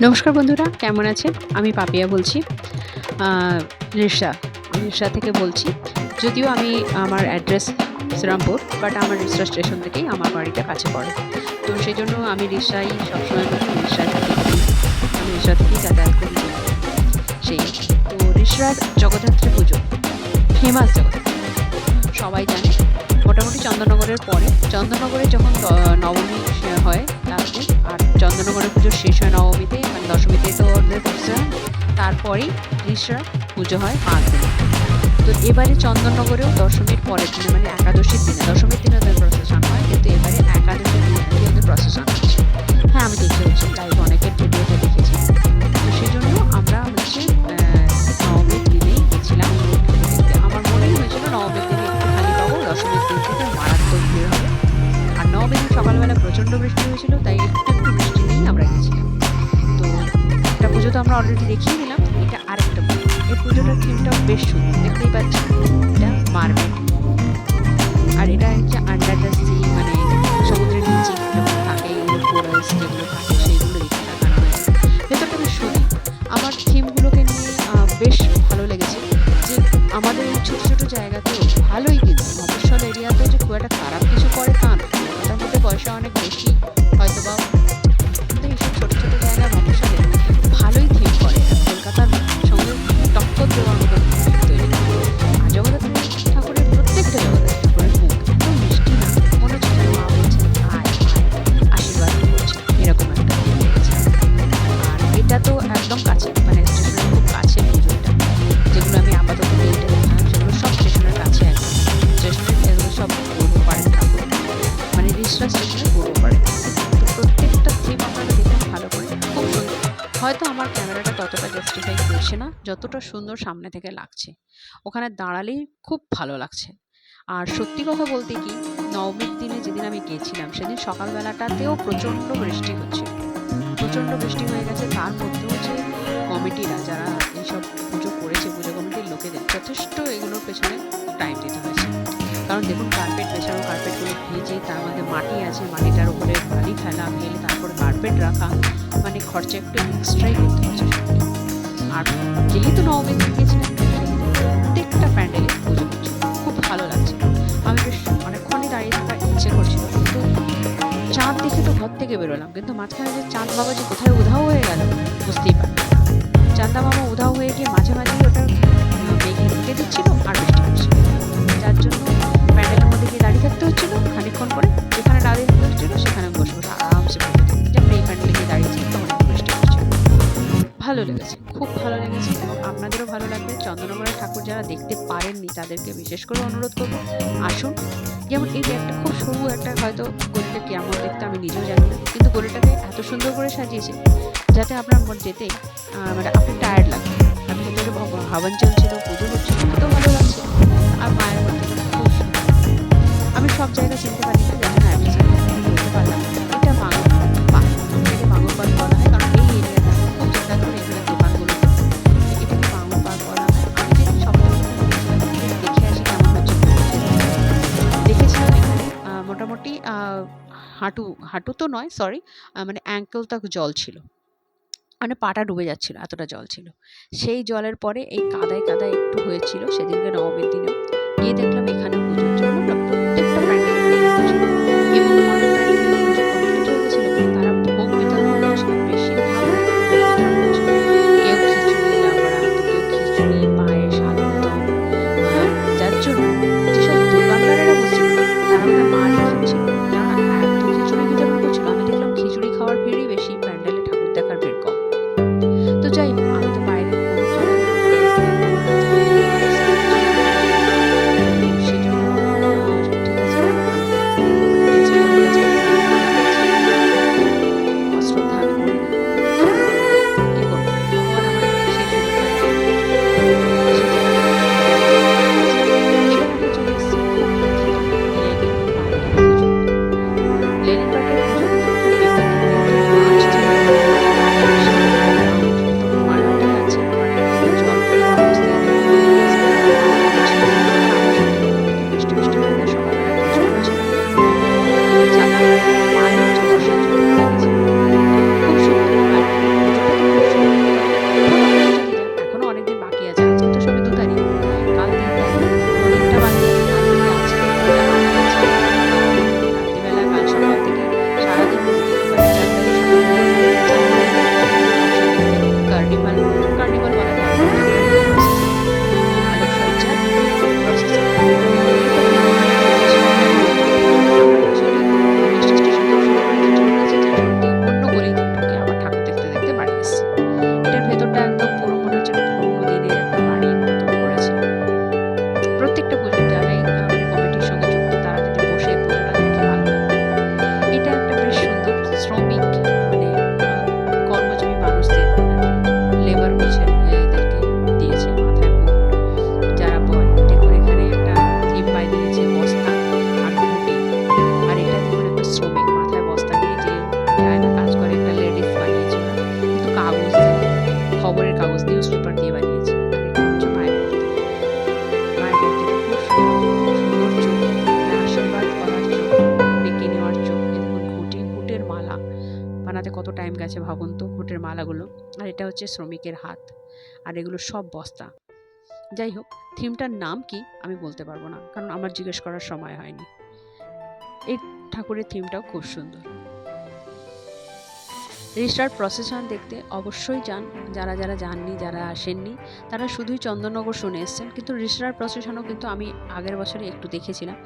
নমস্কার বন্ধুরা, কেমন আছেন? আমি পাপিয়া বলছি। রিসা রিসা থেকে বলছি। যদিও আমি আমার অ্যাড্রেস শ্রীরামপুর, বাট আমার রিসা স্টেশন থেকেই আমার বাড়িটা কাছে পড়ে। তো সেই জন্য আমি রিসাই সবসময় রিসায় থাকি আমি রিসা থেকেই যাতায়াত করি। সেই, তো রিসরার জগদ্ধাত্রী পুজো, ফেমাস জগদ্ধাত্রী সবাই জানে। চন্দননগরের পরে। চন্দননগরে যখন নবমী হয় তারপরে আর চন্দননগরের পুজো শেষ হয় নবমীতে মানে দশমীতে তো তারপরেই ঋষরা পুজো হয় পাঁচ দিন। তো এবারে চন্দননগরেও দশমীর পরের দিনে মানে একাদশীর দিনে, দশমীর দিনে ওদের প্রসেশন হয়, কিন্তু এবারে একাদশীর দিনে ওদের প্রসেশন হ্যাঁ। আমি দেখেছি লাইভ অনেকের হয়তো আমার ক্যামেরাটা ততটা জাস্টিফাই করছে না, যতটা সুন্দর সামনে থেকে লাগছে। ওখানে দাঁড়ালেই খুব ভালো লাগছে। আর সত্যি কথা বলতে কি, নবমীর দিনে যেদিন আমি গেছিলাম, সেদিন সকালবেলাটাতেও প্রচণ্ড বৃষ্টি হচ্ছে প্রচণ্ড বৃষ্টি হয়ে গেছে, তার মধ্যেও যে কমিটিরা যারা এইসব পুজো করেছে, পুজো কমিটির লোকেদের, যথেষ্ট এগুলোর পেছনে টাইম দিতে হয়েছে। কারণ দেখুন কার্পেট বেছানো কার্পেটগুলো ভিজে, তার মধ্যে মাটি আছে, মাটিটার উপরে বালি ফেলা ফেলে তারপরে কার্পেট রাখা মানে খরচা একটু এক্সট্রাই করতে হচ্ছে আর যেহেতু নবমী দিন প্রত্যেকটা প্যান্ডেলে পুজো করছে খুব ভালো লাগছে। আমি বেশ অনেকক্ষণই দাঁড়িয়ে থাকার ইচ্ছে করছিল, কিন্তু চাঁদ দেখে তো ঘর থেকে বেরোলাম, কিন্তু মাঝখানে যে চাঁদ বাবা যে কোথায় উধাও হয়ে গেল। তাদেরকে বিশেষ করে অনুরোধ করব, আসুন। যেমন এই যে একটা খুব সরু একটা হয়তো গলিটা কেমন দেখতে আমি নিজেও জানি না, কিন্তু গলিটাকে এত সুন্দর করে সাজিয়েছে যাতে আপনার মন যেতে মানে আপনি টায়ার্ড লাগে আপনি ভেতরে হাবান চলছিল, পুজো হচ্ছিল কত ভালো লাগছে। আর মায়ের মধ্যে খুব আমি সব জায়গা চিনতে পারি না হাঁটু হাঁটু তো নয় সরি মানে অ্যাঙ্কেল তক জল ছিল। মানে পাটা ডুবে যাচ্ছিল, এতটা জল ছিল। সেই জলের পরে এই কাদায় কাদায় একটু হয়েছিল, সেদিনকে নবমীর দিনে গিয়ে দেখলাম এখানে পুজোর জন্য প্রত্যেকটা প্যান্ডেল এবং মালাগুলো। আর এটা হচ্ছে শ্রমিকের হাত। আর এগুলো সব বস্তা। যাই হোক, থিমটার নাম কি আমি বলতে পারব না, কারণ আমার জিজ্ঞেস করার সময় হয়নি। এই ঠাকুরের থিমটাও খুব সুন্দর। রেজিস্টার প্রসেশন দেখতে অবশ্যই যান। যারা যারা যাননি, যারা আসেননি, তারা শুধুই চন্দননগর শুনে এসছেন। কিন্তু রেজিস্টার প্রসেশনও কিন্তু আমি আগের বছরে একটু দেখেছিলাম।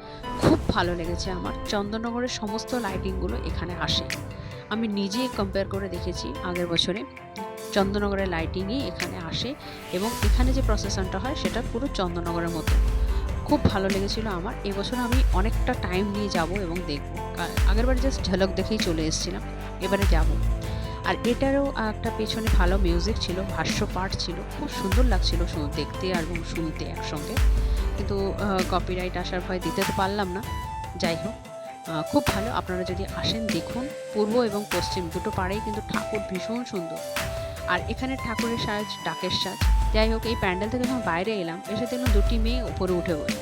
খুব ভালো লেগেছে আমার। চন্দননগরের সমস্ত লাইটিংগুলো এখানে আসে। আমি নিজে কম্পেয়ার করে দেখেছি আগের বছরে। চন্দননগরের লাইটিংই এখানে আসে এবং এখানে যে প্রসেশনটা হয়, সেটা পুরো চন্দননগরের মতো। খুব ভালো লেগেছিল আমার। এবছর আমি অনেকটা টাইম নিয়ে যাব এবং দেখব। আগের বার জাস্ট ঝলক দেখেই চলে এসেছিলাম। এবারে যাব। আর এটারও একটা পেছনে ভালো মিউজিক ছিল, ভাষ্য পাঠ ছিল। খুব সুন্দর লাগছিল দেখতে আর শুনতে একসঙ্গে। কিন্তু কপিরাইট আসার ভয় দিতে তো পারলাম না। যাই হোক। খুব ভালো। আপনারা যদি আসেন, দেখুন। পূর্ব এবং পশ্চিম দুটো পাড়েই কিন্তু ঠাকুর ভীষণ সুন্দর। আর এখানে ঠাকুরের সাজ, ডাকের সাজ। যাই হোক, এই প্যান্ডেল থেকে যখন বাইরে এলাম, এসে দেখলাম দুটি মেয়ে উপরে উঠে বসে।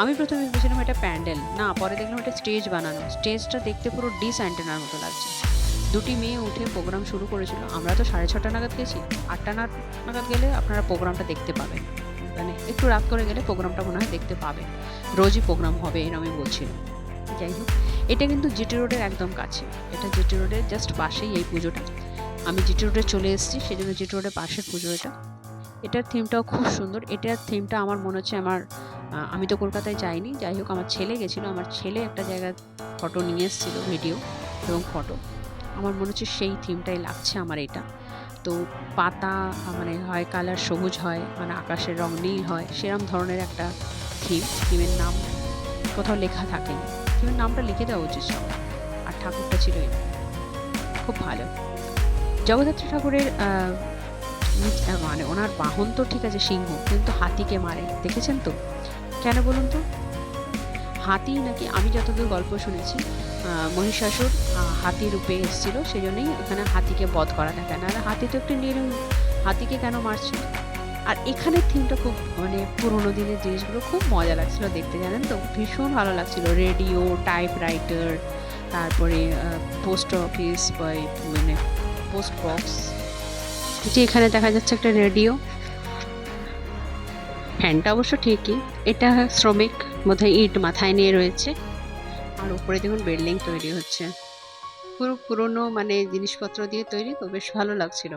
আমি প্রথমে ভেবেছিলাম এটা প্যান্ডেল। না, পরে দেখলাম এটা স্টেজ বানানো। স্টেজটা দেখতে পুরো ডিস অ্যান্টেনার মতো লাগছে। দুটি মেয়ে উঠে প্রোগ্রাম শুরু করেছিল। আমরা তো সাড়ে ছটা নাগাদ গেছি। আটটা নাগাদ গেলে আপনারা প্রোগ্রামটা দেখতে পাবেন। মানে একটু রাত করে গেলে প্রোগ্রামটা মনে হয় দেখতে পাবেন। রোজই প্রোগ্রাম হবে এরমই বলছিল যাই হোক এটা কিন্তু জিটি রোডের একদম কাছে। এটা জিটি রোডের জাস্ট পাশেই এই পুজোটা। আমি জিটি রোডে চলে এসেছি সেই জন্য জিটি রোডের পাশের পুজো এটা। এটার থিমটাও খুব সুন্দর। এটার থিমটা আমার মনে হচ্ছে আমার আমি তো কলকাতায় যাইনি। যাই হোক আমার ছেলে গেছিল। আমার ছেলে একটা জায়গায় ফটো নিয়ে এসেছিল ভিডিও এবং ফটো আমার মনে হচ্ছে সেই থিমটাই লাগছে আমার এটা। তো পাতা মানে হয় কালার সবুজ হয় মানে আকাশের রং নীল হয়, সেরম ধরনের একটা থিম থিমের নাম কোথাও লেখা থাকেনি। থিমের নামটা লিখে দেওয়া উচিত সব। আর ঠাকুরটা ছিল এই। খুব ভালো। জগদ্ধাত্রী ঠাকুরের মানে ওনার বাহন তো ঠিক আছে, সিংহ, কিন্তু হাতিকে মারে। দেখেছেন তো? কেন বলুন তো? হাতি নাকি, আমি যতদূর গল্প শুনেছি মহিষাসুর হাতি রূপে এসেছিল সেই জন্যই ওখানে হাতিকে বধ করা থাকে না হাতি তো একটু নিরীহ। হাতিকে কেন মারছে আর এখানের থিমটা খুব মানে পুরোনো দিনের জিনিসগুলো খুব মজা লাগছিল দেখতে, জানেন তো? ভীষণ ভালো লাগছিল। রেডিও টাইপ রাইটার তারপরে পোস্ট অফিস বা মানে পোস্ট বক্স যে এখানে দেখা যাচ্ছে একটা রেডিও ফ্যানটা অবশ্য ঠিকই। এটা শ্রমিক বোধহয় ইট মাথায় নিয়ে রয়েছে। আর উপরে দেখুন বিল্ডিং তৈরি হচ্ছে। পুরো পুরনো মানে জিনিসপত্র দিয়ে তৈরি, তো বেশ ভালো লাগছিল।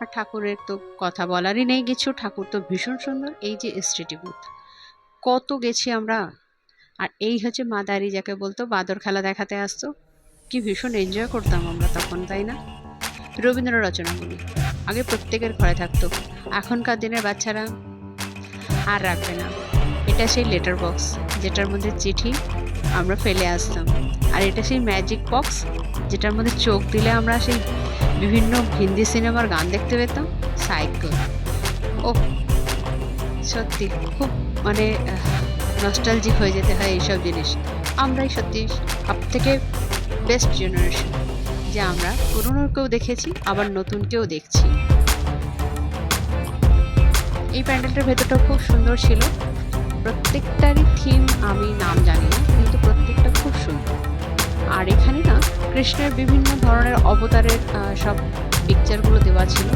আর ঠাকুরের তো কথা বলারই নেই কিছু। ঠাকুর তো ভীষণ সুন্দর। এই যে এসটিটি বুথ কত গেছি আমরা। আর এই হচ্ছে মাদারি যাকে বলতো, বাদর খেলা দেখাতে আসতো। কি ভীষণ এনজয় করতাম আমরা তখন, তাই না? রবীন্দ্র রচনাগুলি আগে প্রত্যেকের ঘরে থাকতো। এখনকার দিনের বাচ্চারা আর রাখবে না। এটা সেই লেটার বক্স যেটার মধ্যে চিঠি আমরা ফেলে আসতাম আর এটা সেই ম্যাজিক বক্স যেটার মধ্যে চোখ দিলে আমরা সেই বিভিন্ন হিন্দি সিনেমার গান দেখতে পেতাম, সাইকেল। ও, সত্যি, খুব মানে নস্টালজিক হয়ে যেতে হয় এইসব জিনিস। আমরাই সত্যি সব থেকে বেস্ট জেনারেশন যে আমরা পুরনোকেও দেখেছি, আবার নতুনকেও দেখছি। এই প্যান্ডেলটার ভেতরটা খুব সুন্দর ছিল। প্রত্যেকটারই থিম আমি নাম জানি না। আর এখানে না কৃষ্ণের বিভিন্ন ধরনের অবতারের সব পিকচারগুলো দেওয়া ছিল।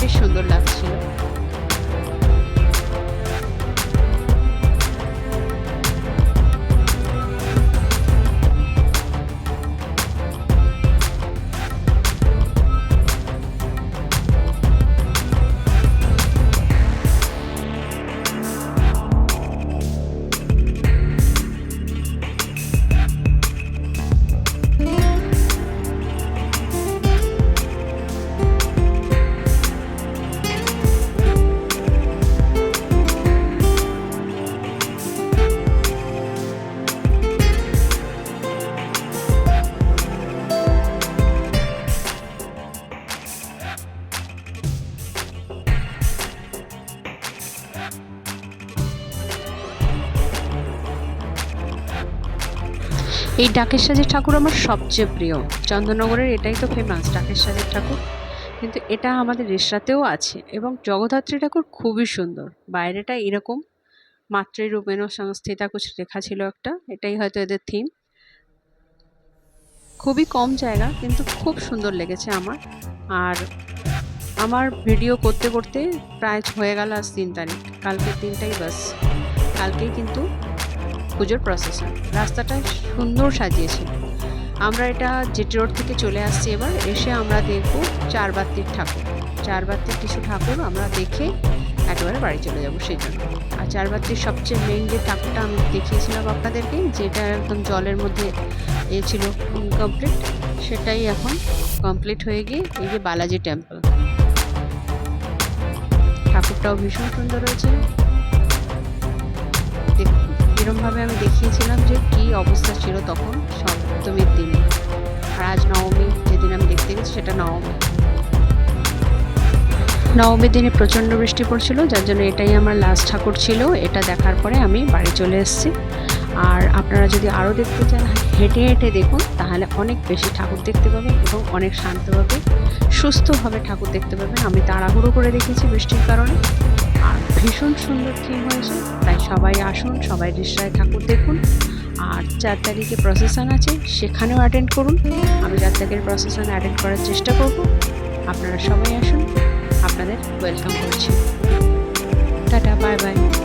বেশ সুন্দর লাগছিল। এই ডাকের সাজের ঠাকুর আমার সবচেয়ে প্রিয়। চন্দননগরের এটাই তো ফেমাস ডাকের সাজের ঠাকুর। কিন্তু এটা আমাদের রেশরাতেও আছে এবং জগদ্ধাত্রী ঠাকুর খুবই সুন্দর। বাইরেটা এরকম মাতৃরূপেণ সংস্থিতা কুছ লেখা ছিল একটা, এটাই হয়তো এদের থিম খুবই কম জায়গা, কিন্তু খুব সুন্দর লেগেছে আমার। আর আমার ভিডিও করতে করতে প্রায় হয়ে গেল আজ তিন তারিখ। কালকের দিনটাই বাস। কালকেই কিন্তু পুজোর প্রসেসন রাস্তাটা সুন্দর সাজিয়েছে আমরা এটা জেটি রোড থেকে চলে আসছি এবার। এসে আমরা দেখব চারবাতির ঠাকুর। চারবাতির কিছু ঠাকুর আমরা দেখে একেবারে বাড়ি চলে যাব সেই জন্য। আর চারবাতির সবচেয়ে মেন যে ঠাকুরটা আমি দেখিয়েছিলাম আপনাদেরকে, যেটা একদম জলের মধ্যে এ ছিল ইনকমপ্লিট সেটাই এখন কমপ্লিট হয়ে গিয়ে এই যে বালাজি টেম্পল ঠাকুরটাও ভীষণ সুন্দর হয়েছে দেখ- এরমভাবে আমি দেখিয়েছিলাম যে কি অবস্থা ছিল তখন সপ্তমীর দিনে। আর আজ নবমী যেদিন আমি দেখতে গেছি সেটা নবমী। নবমীর দিনে প্রচণ্ড বৃষ্টি পড়ছিল, যার জন্য এটাই আমার লাস্ট ঠাকুর ছিল। এটা দেখার পরে আমি বাড়ি চলে এসেছি। আর আপনারা যদি আরও দেখতে চান, হেঁটে হেঁটে দেখুন, তাহলে অনেক বেশি ঠাকুর দেখতে পাবেন এবং অনেক শান্তভাবে, সুস্থভাবে ঠাকুর দেখতে পাবেন। আমি তাড়াহুড়ো করে দেখেছি বৃষ্টির কারণে। ভীষণ সুন্দর থিম হয়েছে। তাই সবাই আসুন, সবাই রিসায় ঠাকুর দেখুন। আর চার তারিখে প্রসেশন আছে, সেখানেও অ্যাটেন্ড করুন। আমি চার তারিখের প্রসেশন অ্যাটেন্ড করার চেষ্টা করব। আপনারা সবাই আসুন। আপনাদের ওয়েলকাম করছি। Tata bye bye